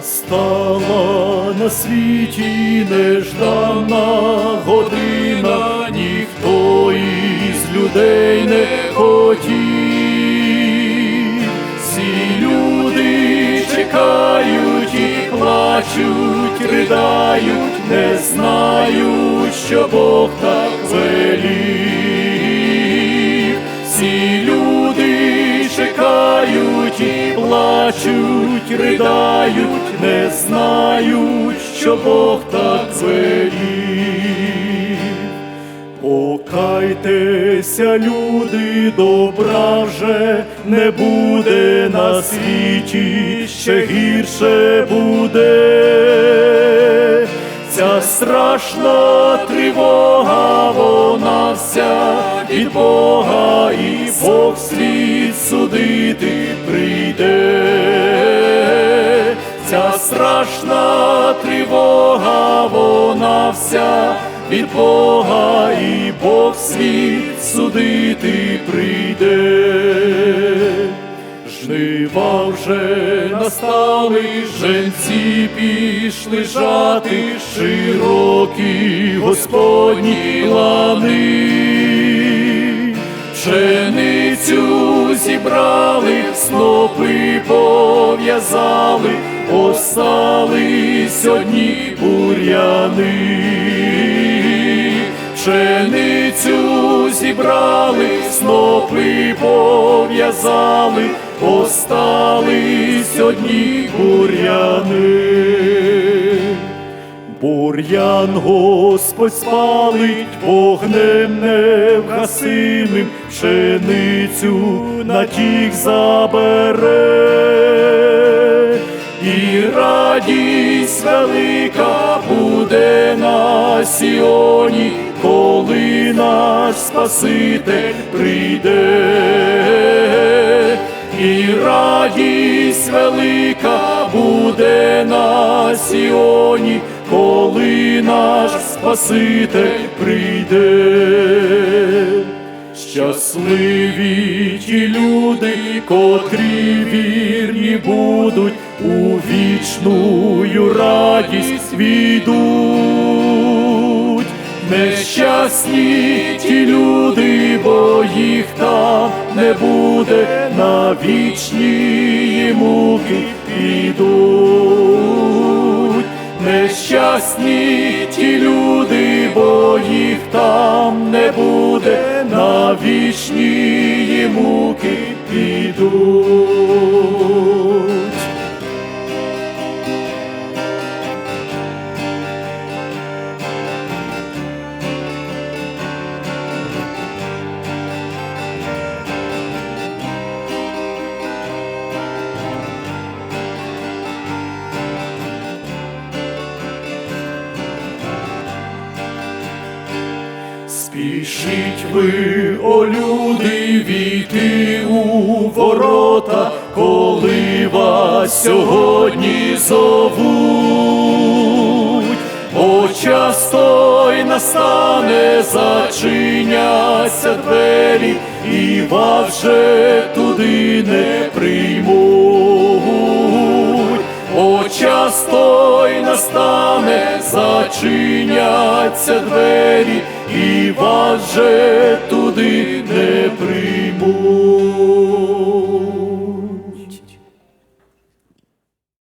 Настала на світі неждана година, ніхто із людей не хотів. Всі люди чекають і плачуть, ридають, не знають, що Бог так велів. Всі люди чекають і плачуть, ридають, не знають, що Бог так звелів. Покайтеся, люди, добра вже не буде на світі, ще гірше буде. Ця страшна тривога, вона вся від Бога, і Бог світ судити вона від Бога, і Бог світ судити прийде. Жнива вже настали, женці пішли жати, широкі Господні лани. Пшеницю зібрали, снопи пов'язали, остались одні бур'яни. Пшеницю зібрали, снопи пов'язали, остались одні бур'яни. Бур'ян Господь спалить вогнем невгасимим, пшеницю на тіх забере, радість велика буде на Сіоні, коли наш Спаситель прийде. І радість велика буде на Сіоні, коли наш Спаситель прийде. Щасливі ті люди, котрі вірні будуть, вічную радість війдуть. Нещасні ті люди, бо їх там не буде, на вічні муки підуть. Нещасні ті люди, бо їх там не буде, на вічні муки підуть. Спішіть ви, о люди, війти у ворота, коли вас сьогодні зовуть, бо час той настане, зачиняться двері, і вас вже туди не приймуть. О, час той настане, зачиняться двері, і вас же туди не приймуть.